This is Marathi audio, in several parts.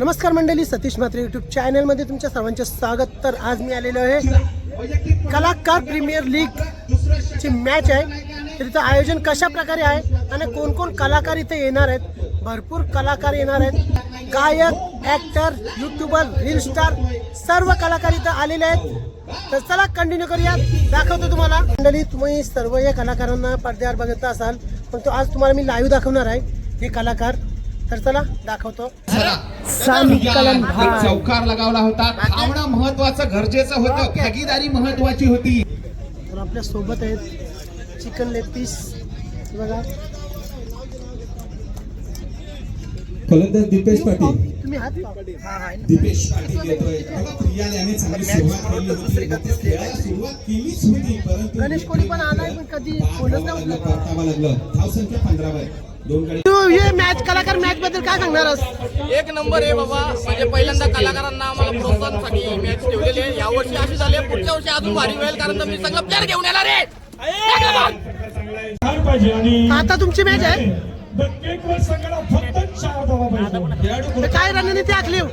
नमस्कार मंडळी सतीश म्हात्रे यूट्यूब चॅनलमध्ये तुमच्या सर्वांचे स्वागत. तर आज मी आलेलो आहे कलाकार प्रीमियर लीग ची मॅच आहे. तर इथं आयोजन कशा प्रकारे आहे आणि कोण कोण कलाकार इथे येणार आहेत? भरपूर कलाकार येणार आहेत. गायक ॲक्टर यूट्यूबर रील स्टार सर्व कलाकार इथं आलेले आहेत. तर चला कंटिन्यू करूया दाखवतो तुम्हाला. मंडळी तुम्ही सर्व या कलाकारांना पडद्यावर बघत असाल पण तो आज तुम्हाला मी लाईव्ह दाखवणार आहे. हे कलाकार तर चला दाखवतो. चौकार लगावला होता. थांबणं महत्वाचं गरजेचं होतं. भागीदारी महत्वाची होती. तर आपल्यासोबत आहेत चिकन लेग पीस बघा. फलंदाज दीपेश पाटील. तुम्ही हात लावा. दीपेश पाटील येतोय. प्रियाने याने चांगली सुरुवात केली होती सुरुवात केलीच होती परंतु गणेश कोळी पण आलाय पण कधी फोनच नाही त्यांना उचलत. परतावं लागलं. धावसंख्या पंधरावर. दोन हे मॅच कलाकार मॅच बद्दल काय सांगणारस एक नंबर आहे बाबा. म्हणजे पहिल्यांदा कलाकारांना आम्हाला प्रोत्साहनासाठी मॅच ठेवलेली आहे. यावर्षी अशी झाली आहे, पुढच्या वर्षी अजून भारी होईल कारण तर मी सगळं प्लेअर घेऊन येणार आहे. एक नंबर. चार पाहिजे आणि आता तुमची मॅच आहे? प्रत्येक वेळेस संघाला फक्त चार धावा पाहिजे तर काय रणनीती आखली? हो?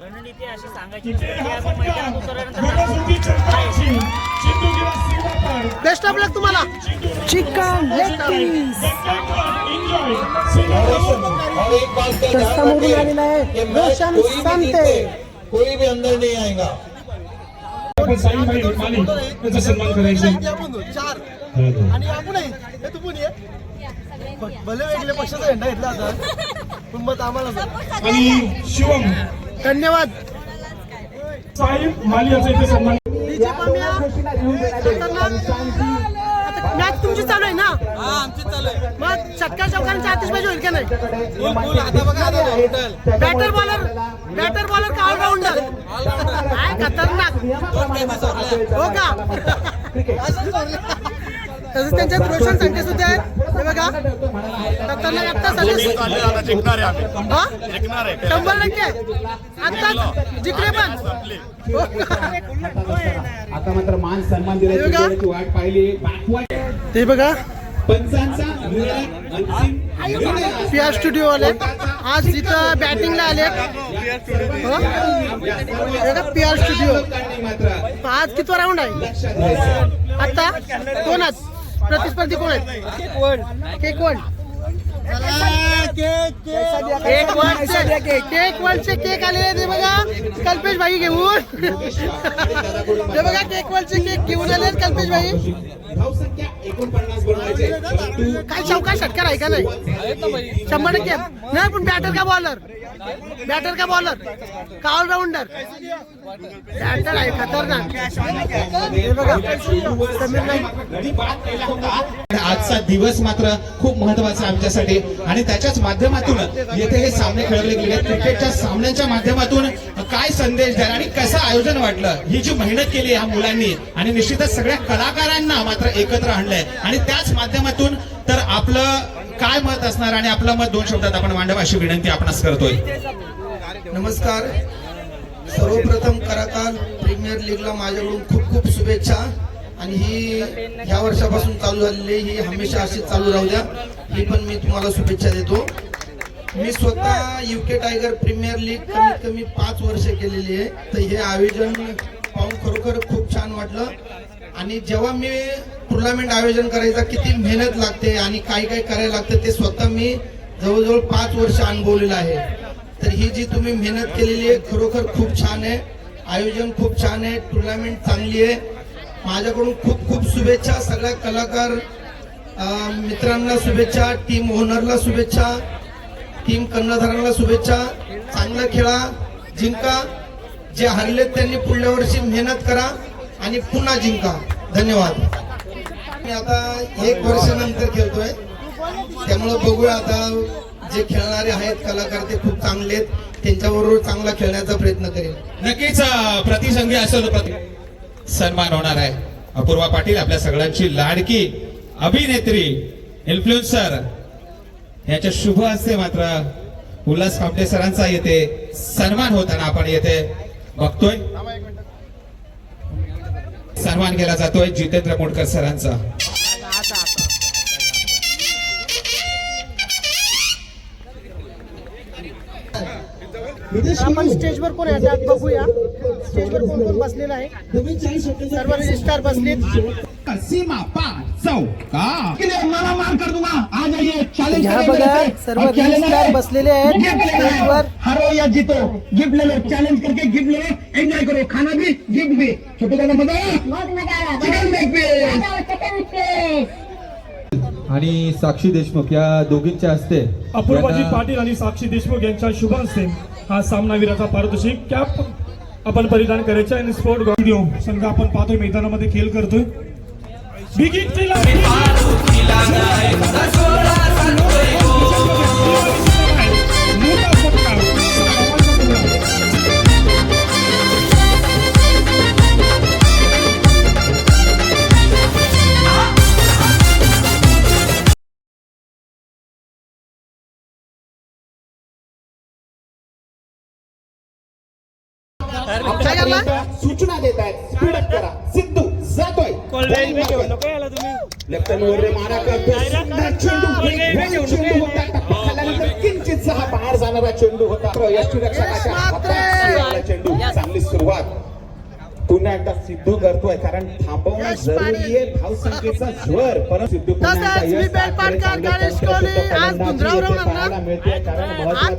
रणनीती अशी सांगायची की उतरल्यानंतर बेस्ट ऑफ लक तुम्हाला. Chicken leg piece enjoy Seema तर समोरून आलेला आहे रोशन संते कोई भी अंदर नहीं आएगा आपण साई भाई माने त्याचा सन्मान करायचा आणि आपण हे तू पण ये भले वेगळे पक्षाचा झेंडा घेतला आता पण मत आम्हाला आणि शिवम धन्यवाद साई माली याचा इथे सन्मान ना मग चटका चौकांची आतिषबाजी होईल का नाही? बॅटर बॉलर बॅटर बॉलर का ऑलराऊंडर काय खतरनाक. हो का? तसंच त्यांच्यात रोशन संख्या सुद्धा आहेत. हे बघा. खतरनाक. आता हा? शंभर टक्के. आता जिकडे पण. हो का? आता मात्र मान सन्मान हे बघा. दिल्याची वाट पाहिली. बॅकवर्ड हे बघा. पंचांचा अंतिम पी आर स्टुडिओ वाले आज इथं बॅटिंगला आले पी आर स्टुडिओ. आज कितवा राऊंड आहे? आता कोण आज? प्रतिस्पर्धी कोण आहेत? Cake one. Cake one cake वनचे cake आलेले ते बघा. कल्पेश भाई घेऊन. ते बघा केक वनचे केक घेऊन आले कल्पेश भाई. धावसंख्या एकोणपन्नास बनवायचे परंतु काय चौका षटकार आहे का नाही? शंभर टक्के. नाही पण बॅटर का बॉलर बॅटर का बॉलर का ऑलराऊंडर बॅटर आहे खतरनाक. आजचा दिवस मात्र खूप महत्त्वाचा आमच्यासाठी. आणि त्याच्याच माध्यमातून येथे हे सामने खेळवले गेले. क्रिकेटच्या सामन्यांच्या माध्यमातून काय संदेश द्याल आणि कसं आयोजन वाटलं? ही जी मेहनत केली ह्या मुलांनी आणि निश्चितच सगळ्या कलाकारांना मात्र एकत्र आणलंय. आणि त्याच माध्यमातून तर आपलं काय मत असणार आणि आपलं मत दोन शब्दात आपण मांडव अशी विनंती आपणास करतोय. नमस्कार. सर्वप्रथम कराकाल प्रीमियर लीगला माझ्याकडून खूप खूप शुभेच्छा. आणि ही ह्या वर्षापासून चालू झालेली ही हमेशा अशीच चालू राहू द्या. ही पण मी तुम्हाला शुभेच्छा देतो. मी स्वतः युके टायगर प्रीमियर लीग कमीत कमी पाच वर्ष केलेली आहे. तर हे आयोजन पाहून खरोखर खूप छान वाटलं. आणि जेव्हा मी टुर्नामेंट आयोजन करायचा किती मेहनत लागते आणि काय काय करायला लागतं ते स्वतः मी जवळजवळ पाच वर्ष अनुभवलेलं आहे. तर ही जी तुम्ही मेहनत केलेली आहे खरोखर खूप छान आहे. आयोजन खूप छान आहे टुर्नामेंट चांगली आहे. माझ्याकडून खूप खूप शुभेच्छा सगळ्या कलाकार मित्रांना शुभेच्छा टीम ओनरला शुभेच्छा टीम कर्णधारांना शुभेच्छा. चांगला खेळा जिंका. जे हरलेत त्यांनी पुढल्या वर्षी मेहनत करा. आणि पुन्हा जिंका. धन्यवाद. मी आता एक वर्षानंतर खेळतोय. त्यामुळे बघूया आता जे खेळणारे आहेत कलाकार ते खूप चांगले आहेत. त्यांच्याबरोबर चांगला खेळण्याचा प्रयत्न करेल नक्कीच प्रतिसंगी असेल सन्मान होणार आहे. अपूर्वा पाटील आपल्या सगळ्यांची लाडकी अभिनेत्री इन्फ्लुएन्सर. याच्या शुभ असते मात्र उल्हास कामटे सरांचा येथे सन्मान होताना आपण येथे बघतोय. सन्मान केला जातोय जितेंद्र मोडकर सरांचा. आपण स्टेजवर कोण आता बघूया. स्टेजवर कोण कोण बसलेलं आहे? सर्व रजिस्ट्रार बसलेत. सीमा पार चौका मला मार कर दूंगा आ जाइए चैलेंज बघा सर्व रजिस्ट्रार बसलेले आहेत. हारो या जीतो. गिफ्ट ले लो चैलेंज करके गिफ्ट ले करो. खाना भी गिफ्ट भी. छोटे का मजा? चिकन लेग पीस आणि साक्षी देशमुख या दोघींच्या हस्ते अपूर्वाजी पाटील आणि साक्षी देशमुख यांच्या शुभ हस्ते हा सामनावीराचा पारितोषिक कॅप आपण परिधान करायचे आणि स्पोर्ट व्हिडिओ संघ आपण पाहतोय मैदानामध्ये खेळ करतोय. Big hit किंचितसा हा बाहेर जाणारा चेंडू होता यष्टीरक्षकाच्या हातात आला चेंडू चांगली सुरुवात पुन्हा एकदा सिद्धू करतोय कारण थांबवणं जरुरी आहे धावसंख्येचा ज्वर परंतु सिद्धू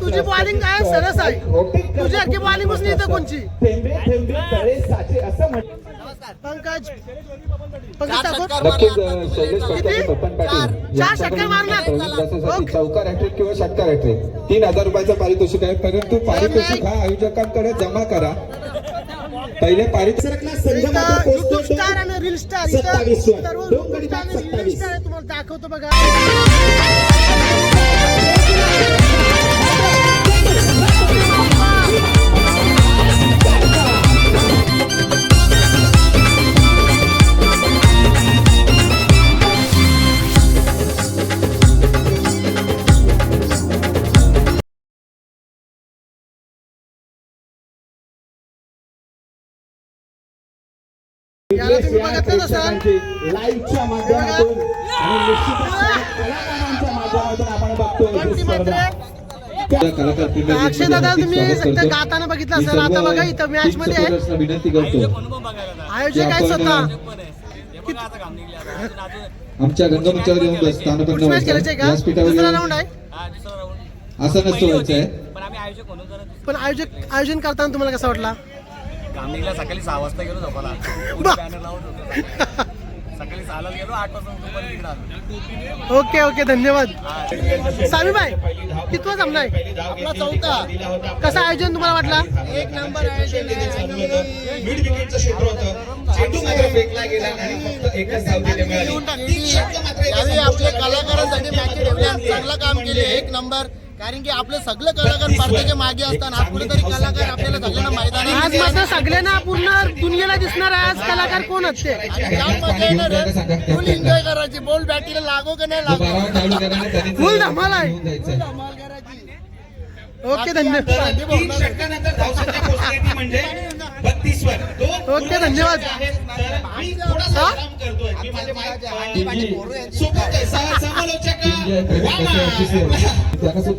तुझी बॉलिंग काय? सरस आहे. तुझी अख्खी बॉलिंग बसली इथं कोणची? असतं. थेंबे थेंबे तळे साचे पंकज पंकज ठाकूर नक्कीच अ, शैलेश पटकाळे किती? बप्पन पाटील चार षटकार मारणार. प्रवीण ओके. चौकार हॅट्रिक किंवा षटकार हॅट्रिक तीन हजार रुपयाचं पारितोषिक आहे परंतु पारितोषिक हा आयोजकांकडे जमा करा पहिले पारितोषिक सरकला संघ मात्र इथं पोहोचतो युट्यूब स्टार आणि रील स्टार इथं सत्तावीस वर. सर्व दोन युट्यूब गडी स्टार बाद आणि रील सत्तावीस. स्टार आहे. तुम्हाला दाखवतो बघा याला तुम्ही बघितलं असाल लाईव्हच्या माध्यमातून आणि निश्चितच कलाकारांच्या माध्यमातून आपण बघतोय ही पण ती स्पर्धा. मात्र कलाकार प्रीमियर लीग अक्षय दादा तुम्ही. गाताना बघितलं मी असेल. आता बघा इथं मॅच मध्ये आहे. supporters ला विनंती करतो. आयोजक आहे स्वतः. आमच्या रंगमंचावर येऊन खेळायची आहे का? व्यासपीठावर दुसरा येऊन राऊंड आहे. असं नसतो व्हायचं आहे. पण आम्ही आयोजक म्हणून करत पण आयोजक आयोजन करताना तुम्हाला कसा वाटला? सकाळी सहा वाजता गेलो झोपाला. बॅनर लावत होतो सकाळी. सहाला गेलो आठ वाजता दुपारी तिकडे आलो. ओके ओके धन्यवाद. सामीबाई कितवा सामना आहे? आपला चौथा. कसं आयोजन तुम्हाला वाटला? एक नंबर मिड विकेटचं क्षेत्र होतं. चेंडू मात्र फेकला गेला आणि फक्त एकच धाव तिथे मिळाली. तीन षटकं मात्र एका यावेळी आपल्या कलाकारांसाठी मॅच ठेवल्या चांगलं काम केले. एक नंबर. कारण की आपले सगळे कलाकार स्पर्धेच्या मागे असतात आज कुठेतरी कलाकार आपल्याला सगळ्यांना मैदानी आज मात्र सगळ्यांना पूर्ण दुनियेला दिसणार आहे. आज कलाकार कोण असते? आहे. फुल एन्जॉय करायची. बॉल बॅटीला लागो का नाही लागो? फुल धमाल आहे. ओके धन्यवाद. म्हणजे ओके धन्यवाद.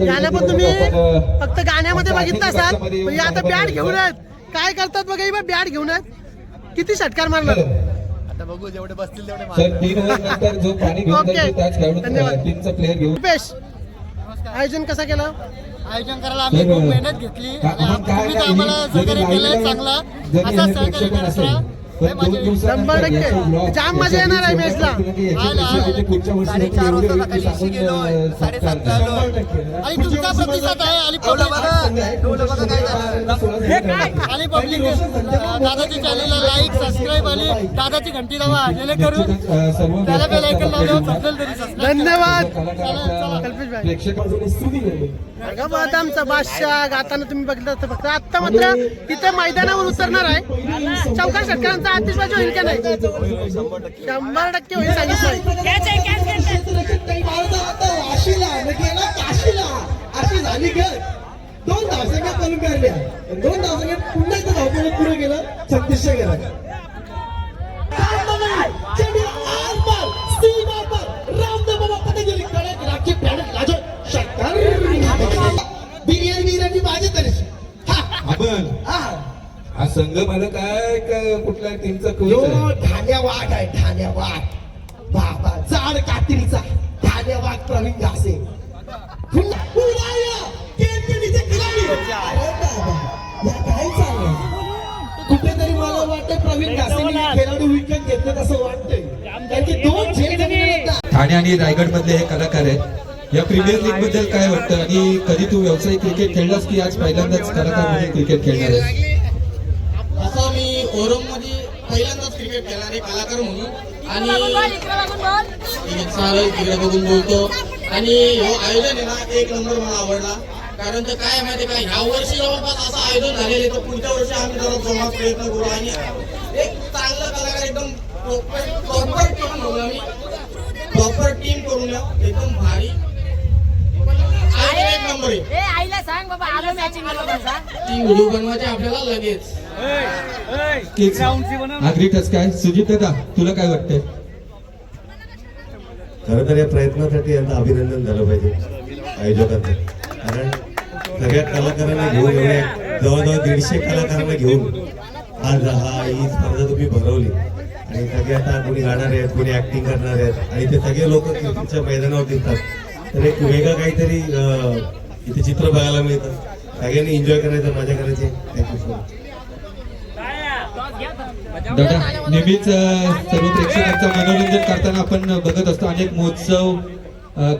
गाणं पण तुम्ही फक्त गाण्यामध्ये बघितलं असाल. हे आता बॅट घेऊन आहेत. काय करतात बघा बा बॅट घेऊन आहेत. किती षटकार मारणार? आता बघू जेवढे बसतील तेवढे सर तीन ओव्हर नंतर जो पाणी घेऊन ओके. धन्यवाद. टीमचा प्लेअर घेऊन. रुपेश आयोजन कसं केलं? आयोजन करायला आम्ही खूप मेहनत घेतली आणि आम्हाला सहकार्य केलंय चांगला असा हे सहकार्य करत हे शंभर टक्के. जाम मजा येणार आहे मॅचला. साडेचार वाजता सकाळी साडेसातला. आणि तुमचा प्रतिसाद आहे आणि पब्लिक आणि पब्लिक दादाची चॅनलला लाईक सबस्क्राईब आणि दादाची घंटी दाबा जेणेकरून अ, सर्व त्याला बेल ऐकन लावल्यावर समजेल तरी धन्यवाद. बघा बदामचा बादशाह गाताना तुम्ही बघितलं तर फक्त आता मात्र इथे मैदानावर उतरणार आहे. चौका षटकारांचा आतिषबाजी होईल का नाही? शंभर टक्के होईल सांगितलं अशी झाली खेळ. दोन धावसंख्या कमी मिळाल्या दोन धावसंख्या पुन्हा एकदा धावपळ पुढे गेलं छत्तीसशे गेला. बिर्याणी बिर्याणी माझे तरी. आपण. हा. संघ मला काय कुठल्या टीमचा ठाण्या वाघ आहे? ठाण्या वाघ बाबा जाड कात्रीचा ठाण्या वाघ प्रवीण घासे. वाटतं प्रवीण खेळाडू विकेट घेतलं असं वाटतंय. ठाणे आणि रायगड मधले हे कलाकार आहेत. या प्रीमियर लीगबद्दल काय वाटतं? आणि कधी तू व्यावसायिक क्रिकेट खेळलास की आज पहिल्यांदाच कलाकार म्हणून क्रिकेट खेळणार आहेस? असं मी ओरममध्ये पहिल्यांदाच क्रिकेट खेळणारे कलाकार म्हणून. आणि आहे, चालेल तिकडे बघून बोलतो. आणि हो आयोजन आहे ना एक नंबर मला आवडला. कारण तर काय माहिती का? ह्या वर्षी जवळपास असं आयोजन झालेलं आहे. तर पुढच्या वर्षी आम्ही जरा जोमात प्रयत्न करू. आणि एक चांगलं कलाकार एकदम प्रॉपर टीम म्हणून आम्ही. प्रॉपर टीम करून एकदम भारी. एक नंबर आहे. ए आईला सांग बाबा आलो मॅचिंग ती व्हिडिओ बनवायची आपल्याला लगेच. तेच. अग्रीटच काय? सुजित दादा तुला काय वाटतंय? खरं तर या प्रयत्नासाठी यांना अभिनंदन झालं पाहिजे आयोजकांचं. कारण सगळ्या कलाकारांना घेऊन एवढ्या जवळजवळ दीडशे कलाकारांना घेऊन आज हा ही स्पर्धा तुम्ही भरवली. आणि सगळे आता कोणी गाणार आहेत कोणी ऍक्टिंग करणार आहेत आणि ते सगळे लोक क्रिकेटच्या मैदानावर दिसतात. तर एक वेगळं काहीतरी इथे चित्र बघायला मिळतं. सगळ्यांनी एन्जॉय करायचं मजा करायची. थँक्यू सो मच दादा नेहमीच सर्व प्रेक्षकांचं मनोरंजन करताना आपण बघत असतो अनेक महोत्सव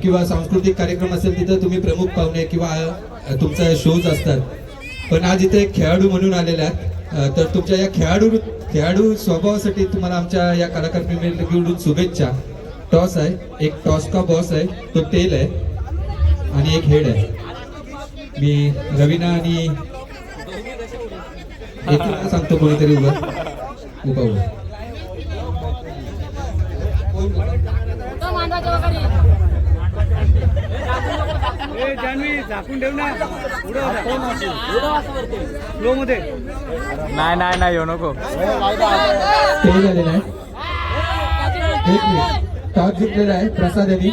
किंवा सांस्कृतिक कार्यक्रम असेल तिथं तुम्ही प्रमुख पाहुणे किंवा तुमचा शोज असतात. पण आज इथे खेळाडू म्हणून आलेले आहात. तर तुमच्या या खेळाडू खेळाडू स्वभावासाठी तुम्हाला आमच्या या कलाकार प्रीमियर लीगकडून शुभेच्छा. टॉस आहे. एक टॉस का बॉस आहे. तो टेल आहे. आणि एक हेड आहे. मी रवीना आणि सांगतो कोणीतरी उभा. उभा उभा. नाही नाही नाही येऊ नको. टॉस जिंकलेला आहे प्रसाद यांनी.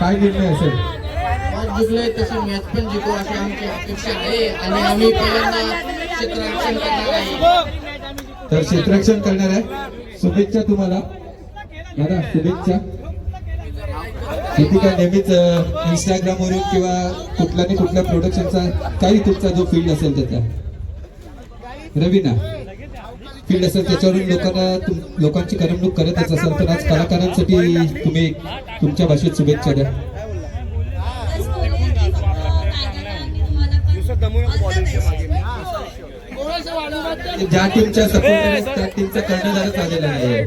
काय निर्णय असेल आज जिंकलोय तशी मॅच पण जिंकू अशी आमची अपेक्षा आहे आणि आम्ही पहिल्यांदा क्षेत्ररक्षण करणार आहे. तर क्षेत्ररक्षण करणार आहे. शुभेच्छा तुम्हाला. दादा शुभेच्छा. किती काय नेहमीच इंस्टाग्राम वरून किंवा कुठल्या नाही कुठल्या प्रोडक्शनचा काही तुमचा जो फील्ड असेल त्याचा. रवीना फील्ड असेल त्याच्यावरून लोकांना तुम- लोकांची करमणूक करतच असाल तर आज कलाकारांसाठी तुम्ही तुमच्या भाषेत शुभेच्छा द्या. ज्या टीमच्या सपोर्ट त्या टीमचा कर्णधारच आलेला आहे.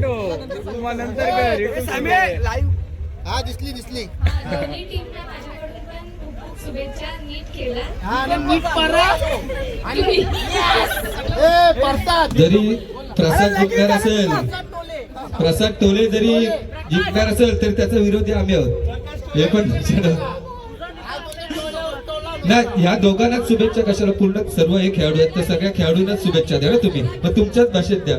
हा दिसली दिसली. दोन्ही टीमला माझ्याकडून पण खूप खूप शुभेच्छा नीट केला. तुम्ही ए परसाद जरी प्रसाद जिंकणार असेल. प्रसाद टोले. जरी जिंकणार असेल तर त्याचा विरोधी आम्ही आहोत. हे पण नाही ह्या दोघांनाच शुभेच्छा कशाला? पूर्ण सर्व हे खेळाडू आहेत. तर सगळ्या खेळाडूंनाच शुभेच्छा द्या ना तुम्ही. मग तुमच्याच भाषेत द्या.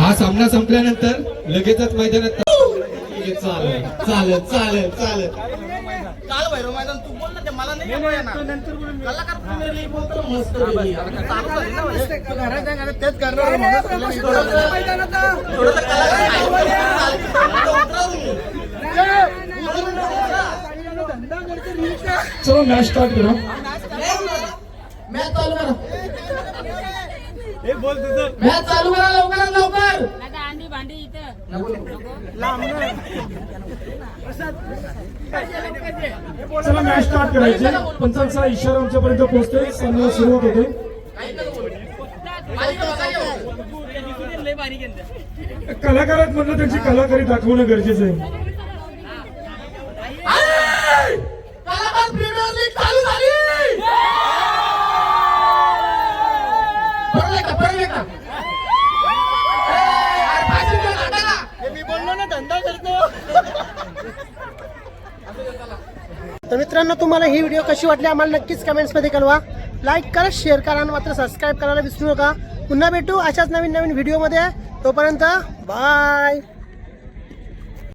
हा सामना संपल्यानंतर लगेचच मैदानात चालेल चालेल चालेल चालेल. काल भैरव मैदान तू बोल ना ते मला नाही. तेच करणार. चलो मॅच स्टार्ट करा मॅच चालू करा मॅच चालू करा लवकरात लवकर. अंडी भांडी इथं. चला मॅच स्टार्ट करायची. पंचांचा इशारा आमच्यापर्यंत पोहोचतोय. सामन्याला सुरुवात होते कलाकारात म्हणलं त्यांची कलाकारी दाखवणं गरजेचं आहे. तर मित्रांनो तुम्हाला ही व्हिडिओ कशी वाटली आम्हाला नक्कीच कमेंट्समध्ये कळवा. लाईक करा शेअर करा आणि मात्र सबस्क्राईब करायला विसरू नका. पुन्हा भेटू अशाच नवीन नवीन व्हिडिओमध्ये तोपर्यंत बाय